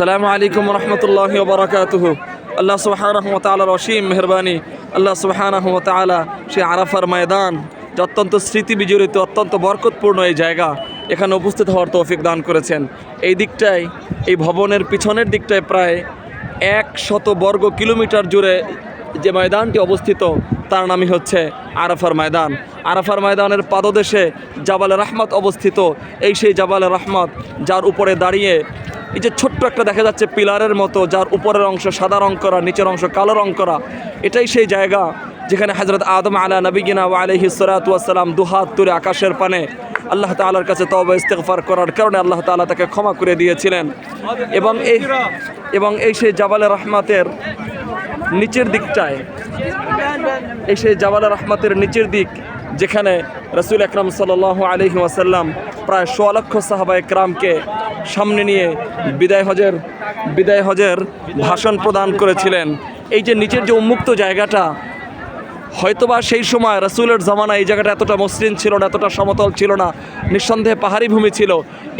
সালামু আলাইকুম রহমতুল্লাহ বারাকাতুহু। আল্লাহ সুবহানাহু ওয়া তাআলার অসীম মেহরবানি, আল্লাহ সুবহানাহু ওয়া তাআলা সেই আরাফার ময়দান যে অত্যন্ত স্মৃতি বিজড়িত, অত্যন্ত বরকতপূর্ণ এই জায়গা এখানে উপস্থিত হওয়ার তৌফিক দান করেছেন। এই দিকটায়, এই ভবনের পিছনের দিকটায় প্রায় এক শত বর্গ কিলোমিটার জুড়ে যে ময়দানটি অবস্থিত, তার নামই হচ্ছে আরাফার ময়দান। আরাফার ময়দানের পাদদেশে জাবাল রহমত অবস্থিত। এই সেই জাবাল রহমত, যার উপরে দাঁড়িয়ে এই যে ছোট্ট একটা দেখা যাচ্ছে পিলারের মতো, যার উপরের অংশ সাদা রং করা, নিচের অংশ কালো রং করা, এটাই সেই জায়গা যেখানে হজরত আদম আলা নবীগিনা ও আলহি সরাতাম দুহাত তুলে আকাশের পানে আল্লাহ তালার কাছে তবা ইস্তেগফার করার কারণে আল্লাহ তালা তাকে ক্ষমা করে দিয়েছিলেন। এবং এই এবং এই সেই জাবালে রহমাতের নিচের দিকটায় এই সেই জাবাল রহমতের নিচের দিক যেখানে রসুল আকরম সাল আলহি ওয়াসাল্লাম প্রায় সোয়া লক্ষ সাহাবা একরামকে সামনে নিয়ে বিদায় হজের বিদায় হজের ভাষণ প্রদান করেছিলেন। এই যে নিচের যে উন্মুক্ত জায়গাটা, হয়তোবা সেই সময় রসুলের জামানা এই জায়গাটা এতটা মসৃণ ছিল না, এতটা সমতল ছিল না, নিঃসন্দেহে পাহাড়ি ভূমি ছিল।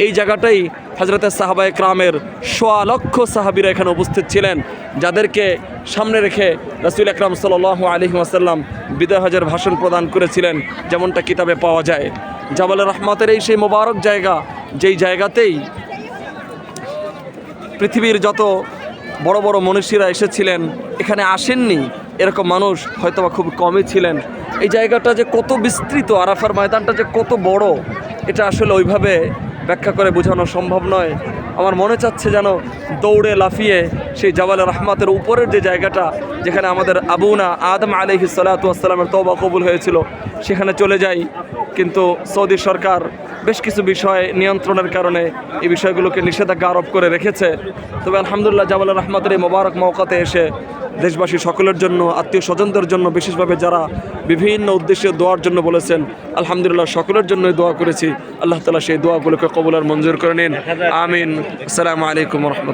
এই জায়গাটাই হজরতের সাহাবা একরামের সোয়া লক্ষ সাহাবিরা এখানে উপস্থিত ছিলেন, যাদেরকে সামনে রেখে রসুল আকরাম সাল আলহি আসাল্লাম বিদায় হজের ভাষণ প্রদান করেছিলেন, যেমনটা কিতাবে পাওয়া যায়। জাবাল রহমতের এই সেই মোবারক জায়গা, যেই জায়গাতেই পৃথিবীর যত বড় বড় মনীষীরা এসেছিলেন, এখানে আসেননি এরকম মানুষ হয়তোবা খুব কমই ছিলেন। এই জায়গাটা যে কত বিস্তৃত, আরাফার ময়দানটা যে কত বড়, এটা আসলে ওইভাবে ব্যাখ্যা করে বোঝানো সম্ভব নয়। আমার মনে চাচ্ছে যেন দৌড়ে লাফিয়ে সেই জাবাল রহমাতের উপরের যে জায়গাটা, যেখানে আমাদের আবুনা আদম আলহি সালাতামের তবা কবুল হয়েছিল, সেখানে চলে যাই। কিন্তু সৌদি সরকার বেশ কিছু বিষয় নিয়ন্ত্রণের কারণে এই বিষয়গুলোকে নিষেধাজ্ঞা আরোপ করে রেখেছে। তবে আলহামদুলিল্লাহ জামাল রহমতের এই মোবারক মৌকাতে এসে দেশবাসী সকলের জন্য, আত্মীয় স্বজনদের জন্য, বিশেষভাবে যারা বিভিন্ন উদ্দেশ্যে দোয়ার জন্য বলেছেন, আলহামদুলিল্লাহ সকলের জন্যই দোয়া করেছি। আল্লাহ তালা সেই দোয়াগুলোকে কবুলার মঞ্জুর করে নিন। আমিন। আসসালামু আলাইকুম রহমত